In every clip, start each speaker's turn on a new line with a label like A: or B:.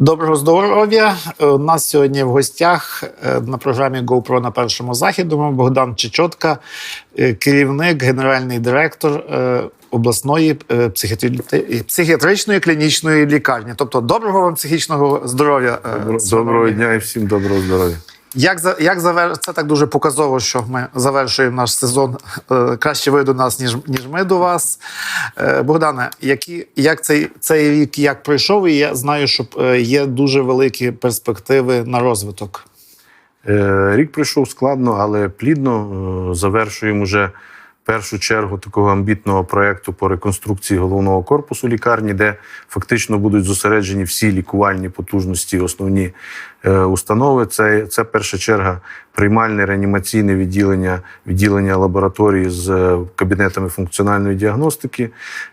A: Доброго здоров'я. Е, У нас сьогодні в гостях е, на програмі GoPro на першому західному Богдан Чечотка, е, керівник, генеральний директор обласної психіатричної клінічної лікарні. Тобто, доброго вам психічного здоров'я. Доброго,
B: Доброго дня і всім доброго здоров'я.
A: Як як завер... це так дуже показово, що ми завершуємо наш сезон. Е, краще ви до нас, ніж ніж ми до вас. Е, Богдане, які як цей цей рік як пройшов, і я знаю, що е, є дуже великі перспективи на розвиток.
B: Рік пройшов складно, але плідно. Завершуємо вже першу чергу такого амбітного проєкту по реконструкції головного корпусу лікарні, де фактично будуть зосереджені всі лікувальні потужності, основні е, установи. Це, це перша черга приймальне реанімаційне відділення, відділення лабораторії з е, кабінетами функціональної діагностики,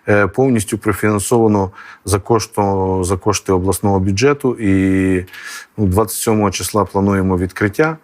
B: е, повністю профінансовано за, кошту, за кошти обласного бюджету. І ну, 27 числа плануємо відкриття.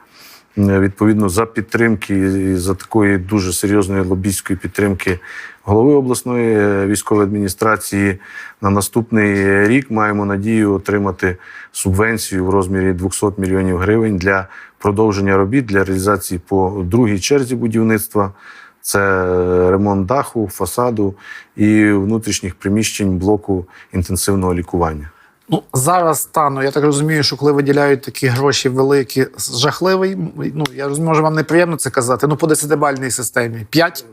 B: Е, Відповідно, за підтримки і за такої дуже серйозної лобійської підтримки голови обласної е, військової адміністрації на наступний рік маємо надію отримати субвенцію в розмірі 200 мільйонів гривень для продовження робіт для реалізації по другій черзі будівництва. Це е, ремонт даху, фасаду і внутрішніх приміщень блоку інтенсивного лікування.
A: Ну зараз стану. Я так розумію, що коли виділяють такі гроші великі, жахливий. Ну я розумію, може вам неприємно це казати. Ну по десятибальній системі. П'ять.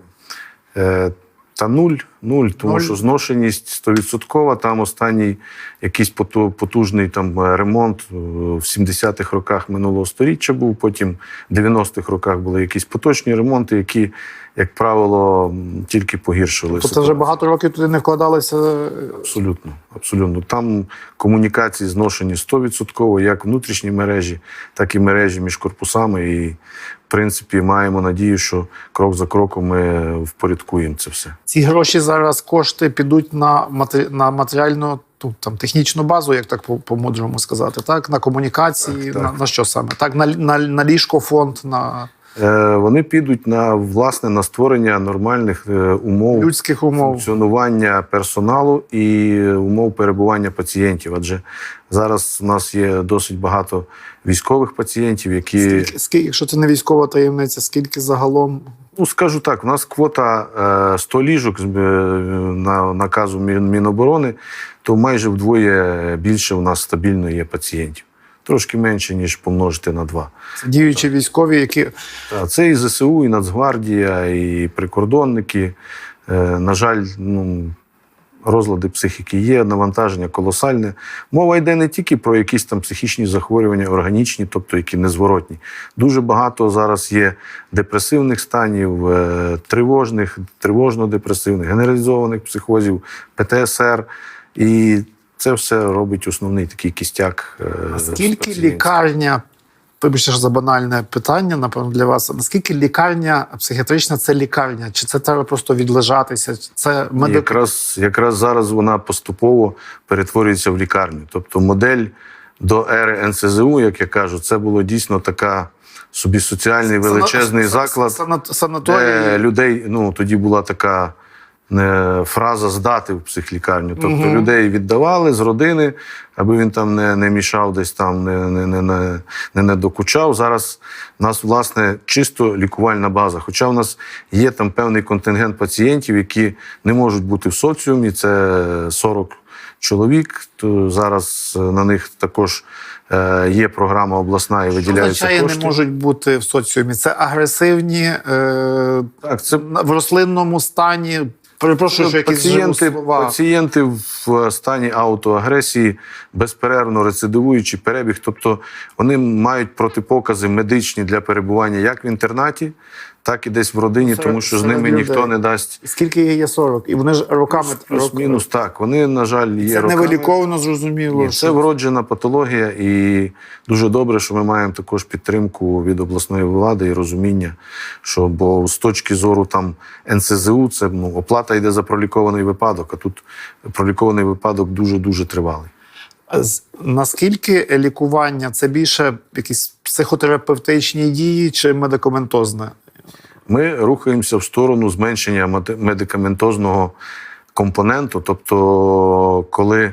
B: Е, Та нуль, нуль, тому
A: Нуль.
B: що зношеність 100%, Там останній якийсь потужний там е, ремонт е, в 70-х роках минулого століття був. Потім в 90-х роках були якісь поточні ремонти, які, як правило, тільки погіршили.
A: Тобто вже багато років туди не вкладалися.
B: Абсолютно, абсолютно. Там комунікації зношені 100%, як внутрішні мережі, так і мережі між корпусами. І, в принципі, маємо надію, що крок за кроком ми впорядкуємо це все.
A: Ці гроші зараз кошти підуть на матері... на матеріальну ту там технічну базу, як так по- по-мудрому сказати, так на комунікації,
B: Так, так.
A: На, на що саме? Так, на, на, на ліжко фонд, на
B: Вони підуть на власне на створення нормальних е, умов
A: людських умов.
B: функціонування персоналу і умов перебування пацієнтів. Адже зараз у нас є досить багато військових пацієнтів, які
A: Скільки, скільки, якщо це не військова таємниця, скільки загалом
B: ну скажу так, у нас квота е, 100 ліжок з, е, на наказу Мін- Міноборони, то майже вдвоє більше у нас стабільно є пацієнтів. Трошки менше ніж помножити на два.
A: це діючі військові, які
B: Та, Це і ЗСУ, і Нацгвардія, і прикордонники. Е, на жаль, ну, розлади психіки є, навантаження колосальне. Мова йде не тільки про якісь там психічні захворювання, органічні, тобто які незворотні. Дуже багато зараз є депресивних станів, е, тривожних, тривожно-депресивних, генералізованих психозів, ПТСР. І це все робить основний такий кістяк. е,
A: наскільки
B: пацієнтів.
A: лікарня, вибачте за банальне питання, напевно, для вас. Наскільки лікарня психіатрична це лікарня? Чи це треба просто відлежатися? Це медик...
B: Якраз, якраз зараз вона поступово перетворюється в лікарню. Тобто модель до ери НСЗУ, як я кажу, це було дійсно така собі соціальний величезний
A: Сана-
B: заклад,
A: сана-
B: де людей, ну тоді була така фраза здати в психлікарню. Тобто
A: Мгм.
B: людей віддавали з родини, аби він там не, не мішав десь там, не, не, не, не, не, не докучав. Зараз у нас, власне, чисто лікувальна база. Хоча в нас є там певний контингент пацієнтів, які не можуть бути в соціумі, це 40 чоловік. То зараз е, на них також е, є програма обласна і
A: Що
B: виділяються
A: означає,
B: кошти.
A: не можуть бути в соціумі? Це агресивні е,
B: Так, це
A: в рослинному стані. Перепрошую, що
B: пацієнти, пацієнти в стані аутоагресії, безперервно рецидивуючи перебіг. Тобто вони мають протипокази медичні для перебування як в інтернаті, так і десь в родині,
A: Серед-
B: тому що з ними ніхто
A: людей.
B: не дасть.
A: Скільки їх є 40? І вони ж роками
B: Плюс-мінус так. Вони, на жаль, є
A: Це
B: роками.
A: невиліковно, зрозуміло.
B: Ні, це вроджена патологія, і дуже добре, що ми маємо також підтримку від обласної влади і розуміння, що бо з точки зору там НСЗУ, це ну, оплата йде за пролікований випадок, а тут пролікований випадок дуже дуже тривалий.
A: Наскільки лікування це більше якісь психотерапевтичні дії чи медикаментозне?
B: Ми рухаємося в сторону зменшення медикаментозного компоненту. Тобто, коли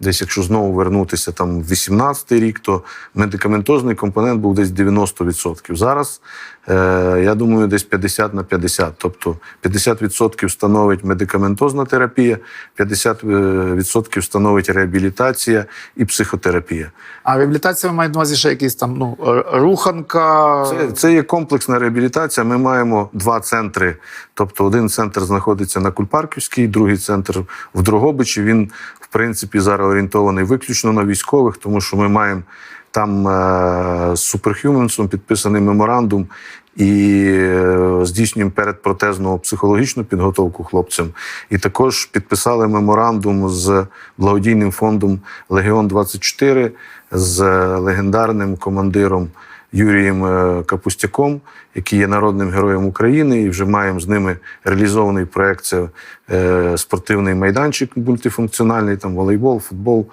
B: Десь, якщо знову вернутися там в 18-й рік, то медикаментозний компонент був десь 90%. Зараз е, я думаю, десь 50 на 50. Тобто 50% становить медикаментозна терапія, 50% становить реабілітація і психотерапія.
A: А реабілітація маєте на увазі ще якісь там ну, руханка.
B: Це, це є комплексна реабілітація. Ми маємо два центри. Тобто, один центр знаходиться на Кульпарківській, другий центр в Дрогобичі. Він, в принципі, зараз орієнтований виключно на військових, тому що ми маємо там е, з Superhumans підписаний меморандум і е, здійснюємо передпротезну психологічну підготовку хлопцям. І також підписали меморандум з благодійним фондом Легіон 24 з легендарним командиром. Юрієм е, Капустяком, який є народним героєм України, і вже маємо з ними реалізований проект. Це е, спортивний майданчик мультифункціональний, там волейбол, футбол.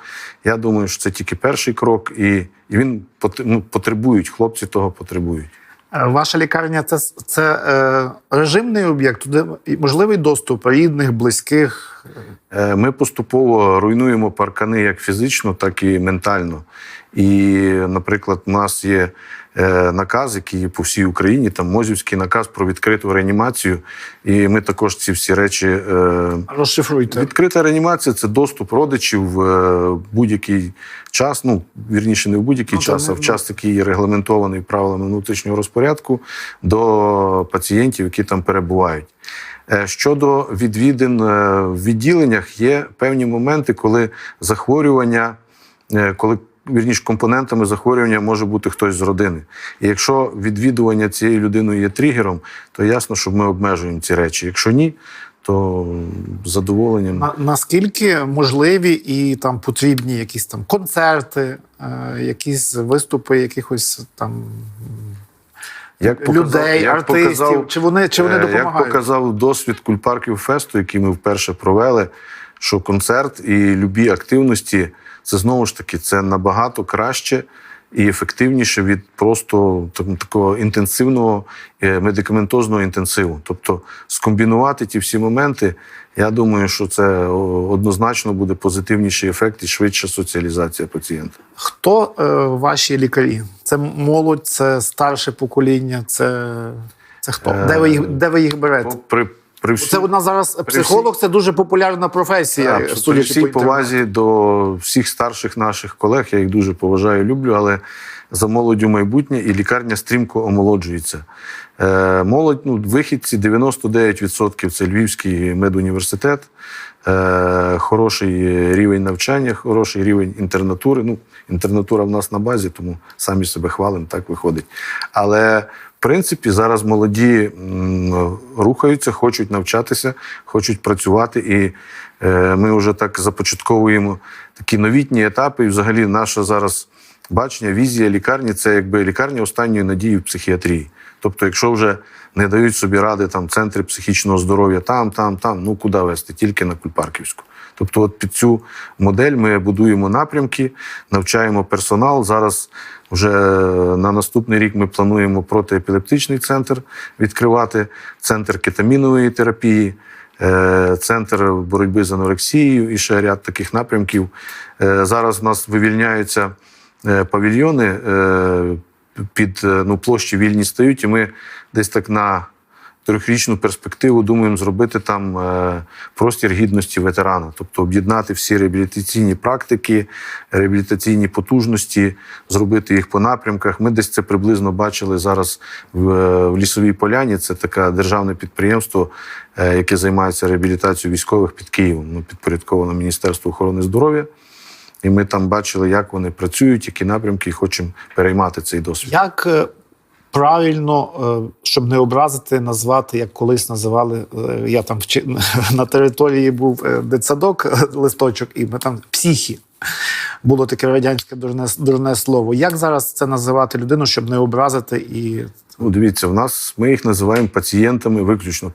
B: Я думаю, що це тільки перший крок, і, він ну, потребують, хлопці того потребують.
A: Е, Ваша лікарня це, це е, режимний об'єкт, туди можливий доступ рідних, близьких.
B: Е, Ми поступово руйнуємо паркани як фізично, так і ментально. І, наприклад, у нас є е, наказ, який є по всій Україні, там Мозівський наказ про відкриту реанімацію. І ми також ці всі речі. е,
A: Розшифруйте.
B: Відкрита реанімація це доступ родичів в будь-який час. Ну вірніше, не в будь-який
A: Ну,
B: час, а в час, який є регламентований правилами внутрішнього розпорядку до пацієнтів, які там перебувають. Е, Щодо відвідин е, в відділеннях, є певні моменти, коли захворювання, е, коли вірніше компонентами захворювання може бути хтось з родини. І якщо відвідування цією людиною є тригером, то ясно, що ми обмежуємо ці речі. Якщо ні, то задоволенням.
A: На, наскільки можливі і там потрібні якісь там концерти, якісь виступи якихось там
B: Як показав-
A: людей,
B: як
A: артистів,
B: показав,
A: чи вони, чи вони
B: е,
A: допомагають?
B: Як показав досвід Кульпарків фесту, який ми вперше провели, що концерт і любі активності це знову ж таки це набагато краще і ефективніше від просто такого інтенсивного е, медикаментозного інтенсиву. Тобто скомбінувати ті всі моменти, я думаю, що це однозначно буде позитивніший ефект і швидша соціалізація пацієнта.
A: Хто е, ваші лікарі? Це молодь, це старше покоління, це, це хто?
B: Е,
A: Де ви їх, де ви їх берете?
B: При, при всій-
A: Це одна зараз психолог, це дуже популярна професія.
B: При
A: судячи
B: всій
A: по
B: повазі до всіх старших наших колег, я їх дуже поважаю, люблю, але за молоддю майбутнє і лікарня стрімко омолоджується. Е, молодь, ну, вихідці 99% це Львівський медуніверситет, е, хороший рівень навчання, хороший рівень інтернатури. Ну, інтернатура в нас на базі, тому самі себе хвалимо, так виходить. Але в принципі зараз молоді рухаються, хочуть навчатися, хочуть працювати. І е, ми вже так започатковуємо такі новітні етапи. І взагалі наша зараз бачення, візія лікарні це якби лікарня останньої надії в психіатрії. Тобто, якщо вже не дають собі ради там центри психічного здоров'я там, там, там, ну куди вести? Тільки на Кульпарківську. Тобто, от під цю модель ми будуємо напрямки, навчаємо персонал. Зараз вже на наступний рік ми плануємо протиепілептичний центр відкривати, центр кетамінової терапії, е, центр боротьби з анорексією і ще ряд таких напрямків. Е, Зараз в нас вивільняються павільйони е, під е, ну, площі вільні стають, і ми десь так на трьохрічну перспективу думаємо зробити там е, простір гідності ветерана, тобто об'єднати всі реабілітаційні практики, реабілітаційні потужності, зробити їх по напрямках. Ми десь це приблизно бачили зараз в, е, лісовій поляні. Це таке державне підприємство, е, яке займається реабілітацією військових під Києвом. Ну, підпорядковано Міністерству охорони здоров'я. І ми там бачили, як вони працюють, які напрямки, і хочемо переймати цей досвід.
A: Як е, правильно, е, щоб не образити, назвати, як колись називали, е, я там на території був дитсадок, листочок, і ми там психі. Було таке радянське дурне, дурне слово. Як зараз це називати людину, щоб не образити? І
B: Ну, дивіться, в нас ми їх називаємо пацієнтами, виключно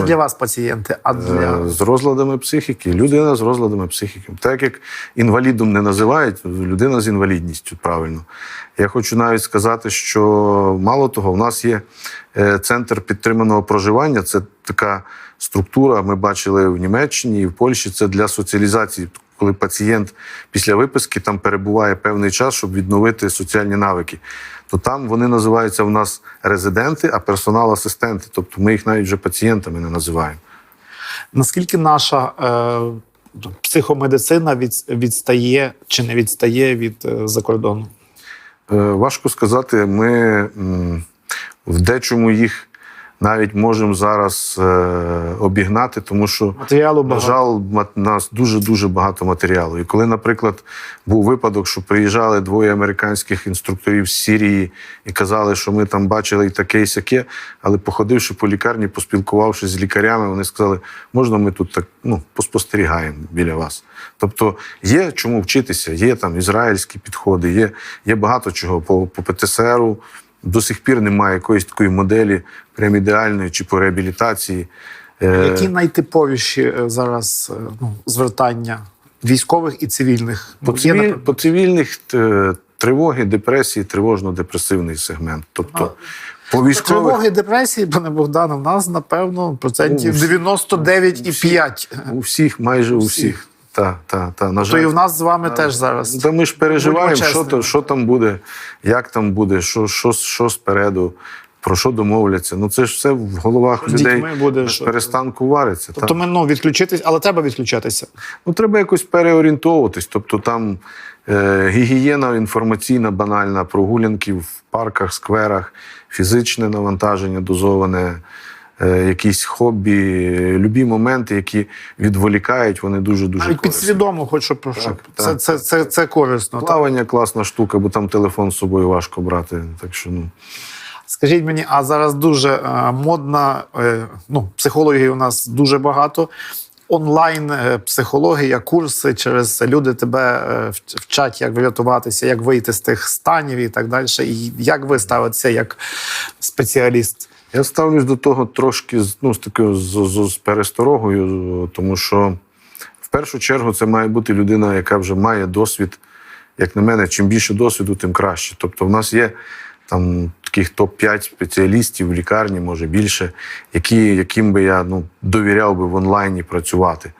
A: це для вас пацієнти, а для
B: Е, З розладами психіки, людина з розладами психіки. Так як інвалідом не називають, людина з інвалідністю, правильно. Я хочу навіть сказати, що мало того, в нас є е, центр підтриманого проживання. Це така структура. Ми бачили в Німеччині і в Польщі. Це для соціалізації коли пацієнт після виписки там перебуває певний час, щоб відновити соціальні навики. То там вони називаються в нас резиденти, а персонал-асистенти. Тобто ми їх навіть вже пацієнтами не називаємо.
A: Наскільки наша е, психомедицина від, відстає чи не відстає від е, закордону?
B: Е, Важко сказати, ми м, в дечому їх навіть можемо зараз е, обігнати, тому що
A: Матеріалу
B: на жаль, нас дуже дуже багато матеріалу. І коли, наприклад, був випадок, що приїжджали двоє американських інструкторів з Сірії і казали, що ми там бачили і таке, і сяке, але походивши по лікарні, поспілкувавшись з лікарями, вони сказали, можна ми тут так ну, поспостерігаємо біля вас. Тобто є чому вчитися, є там ізраїльські підходи, є, є багато чого по, по ПТСРу. До сих пір немає якоїсь такої моделі, прям ідеальної чи по реабілітації. Е,
A: Які найтиповіші е, зараз е, ну, звертання військових і цивільних?
B: По,
A: Є,
B: цивіль,
A: наприклад,
B: по цивільних тривоги, депресії, тривожно-депресивний сегмент. Тобто по військових
A: Тривоги, депресії, пане Богдане, в нас, напевно, процентів
B: Ну, всі-
A: 99,5.
B: у всіх, майже у
A: всіх.
B: Та, та, та, на
A: То і в нас з вами теж зараз.
B: Та ми ж переживаємо, що, то, що там буде, як там буде, що, що, що спереду, про що домовляться. Ну це ж все в головах
A: З
B: людей
A: дітьми буде, що-
B: перестанку вариться. та.
A: Тобто ми ну, відключитись, але треба відключатися.
B: Ну, треба якось переорієнтовуватись. Тобто там е, гігієна інформаційна, банальна, прогулянки в парках, скверах, фізичне навантаження дозоване, якісь хобі, любі моменти, які відволікають, вони дуже-дуже
A: Навіть
B: корисні.
A: підсвідомо, хоч щоб, щоб
B: так,
A: це, це, це, це корисно. так.
B: Плавання класна штука, бо там телефон з собою важко брати. Так що, ну.
A: Скажіть мені, а зараз дуже е, модна, е, ну, психології у нас дуже багато. Онлайн е, психологія, курси через люди тебе е, вчать, як врятуватися, як вийти з тих станів і так далі. І як ви ставитеся як спеціаліст?
B: Я ставлюсь до того трошки ну, з такою з, з, з пересторогою, тому що в першу чергу це має бути людина, яка вже має досвід. Як на мене, чим більше досвіду, тим краще. Тобто, в нас є там таких топ-5 спеціалістів в лікарні, може більше, які, яким би я ну, довіряв би в онлайні працювати.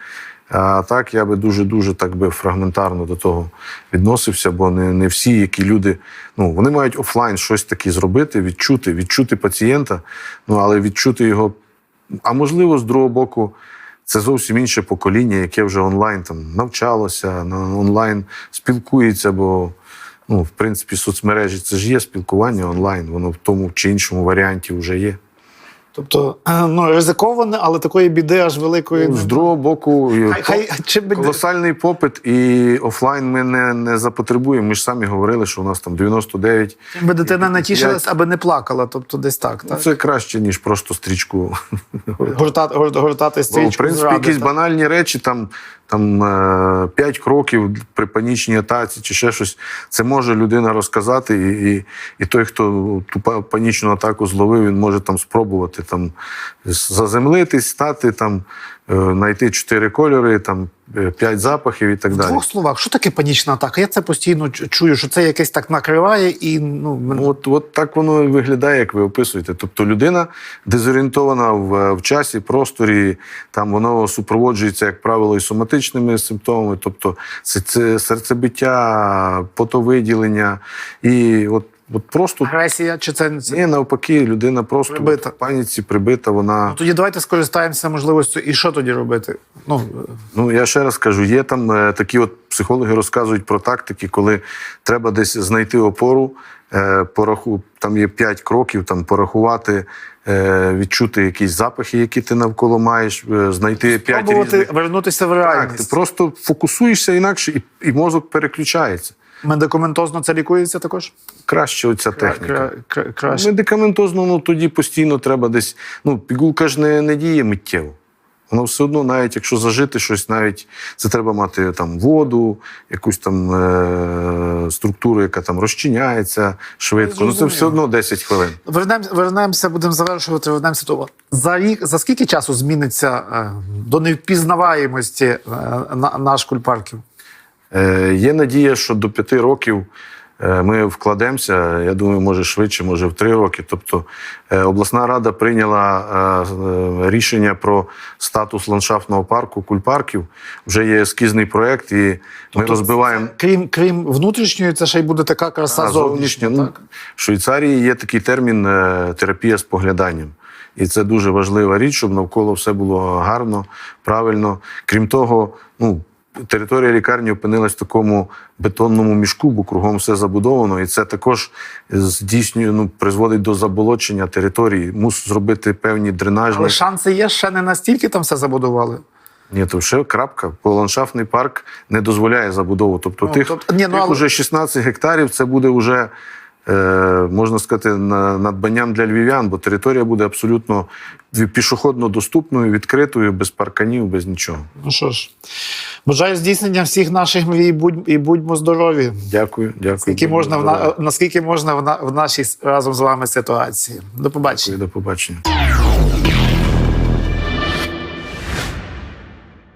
B: А так я би дуже-дуже так би фрагментарно до того відносився, бо не, не всі, які люди, ну вони мають офлайн щось таке зробити, відчути, відчути пацієнта, ну але відчути його. А можливо, з другого боку, це зовсім інше покоління, яке вже онлайн там навчалося, на онлайн спілкується, бо ну, в принципі, соцмережі це ж є спілкування онлайн, воно в тому чи іншому варіанті вже є.
A: Тобто, е, ну, ризиковане, але такої біди аж великої.
B: Ну, з другого боку,
A: Хай, хай, чи
B: колосальний попит, і офлайн ми не, не запотребуємо. Ми ж самі говорили, що у нас там 99.
A: чим би дитина не тішилась, аби не плакала. Тобто десь так.
B: Ну,
A: так?
B: Це краще, ніж просто стрічку.
A: Гортати, гор- гортати стрічку.
B: в принципі,
A: зради,
B: якісь
A: так?
B: банальні речі, там, там п'ять 5 кроків при панічній атаці чи ще щось. Це може людина розказати, і, і, і той, хто ту панічну атаку зловив, він може там спробувати там заземлитись, стати, там, е, знайти чотири кольори, там, е, п'ять запахів і так
A: В
B: далі.
A: двох словах, що таке панічна атака? Я це постійно чую, що це якесь так накриває і ну, мен-
B: Ну, От, от так воно і виглядає, як ви описуєте. Тобто людина дезорієнтована в, в часі, просторі, там воно супроводжується, як правило, і соматичними симптомами, тобто це, це серцебиття, потовиділення. І от, от просто
A: агресія, чи це, це...
B: ні, навпаки, людина просто
A: Прибита.
B: в паніці прибита. Вона
A: Ну, тоді давайте скористаємося можливістю. І що тоді робити? Ну
B: Ну, я ще раз кажу, є там е, такі от психологи розказують про тактики, коли треба десь знайти опору, е, пораху, там є п'ять кроків, там порахувати, е, відчути якісь запахи, які ти навколо маєш, е, знайти п'ять різних.
A: вернутися в
B: Так, ти просто фокусуєшся інакше, і, і мозок переключається.
A: Медикаментозно це лікується також?
B: Краще оця техніка.
A: кра- кра- краще.
B: Медикаментозно, ну тоді постійно треба десь. Ну, пігулка ж не, не діє миттєво. Воно все одно, навіть якщо зажити щось, навіть це треба мати там воду, якусь там е- структуру, яка там розчиняється швидко. Ну це все одно 10 хвилин.
A: Вернемося, вернемося, будемо завершувати. Вернемося до за рік. За скільки часу зміниться е, до невпізнаваємості е, на, наш кульпарків?
B: Е, є надія, що до 5 років е, ми вкладемося. Я думаю, може швидше, може в три роки. Тобто е, обласна рада прийняла рішення про статус ландшафтного парку кульпарків. Вже є ескізний проект, і ми
A: Тобто
B: розбиваємо.
A: Крім, крім внутрішньої, це ще й буде така краса
B: А
A: зовнішня.
B: ну,
A: Так?
B: В Швейцарії є такий термін терапія спогляданням. І це дуже важлива річ, щоб навколо все було гарно, правильно. Крім того, ну, територія лікарні опинилась в такому бетонному мішку, бо кругом все забудовано, і це також здійснює, ну, призводить до заболочення території. Мус зробити певні дренажні.
A: Але шанси є, ще не настільки там все забудували.
B: Ні, то ще крапка. Бо ландшафтний парк не дозволяє забудову. Тобто
A: Ну,
B: тих,
A: тобто- ні, ну,
B: тих
A: але-
B: уже 16 гектарів це буде вже, можна сказати, на, надбанням для львів'ян, бо територія буде абсолютно пішохідно доступною, відкритою, без парканів, без нічого.
A: Ну що ж, бажаю здійснення всіх наших мрій і будь- і будьмо здорові.
B: Дякую, дякую.
A: Скільки можна в наскільки можна в, в нашій разом з вами ситуації. До побачення.
B: Дякую, До побачення.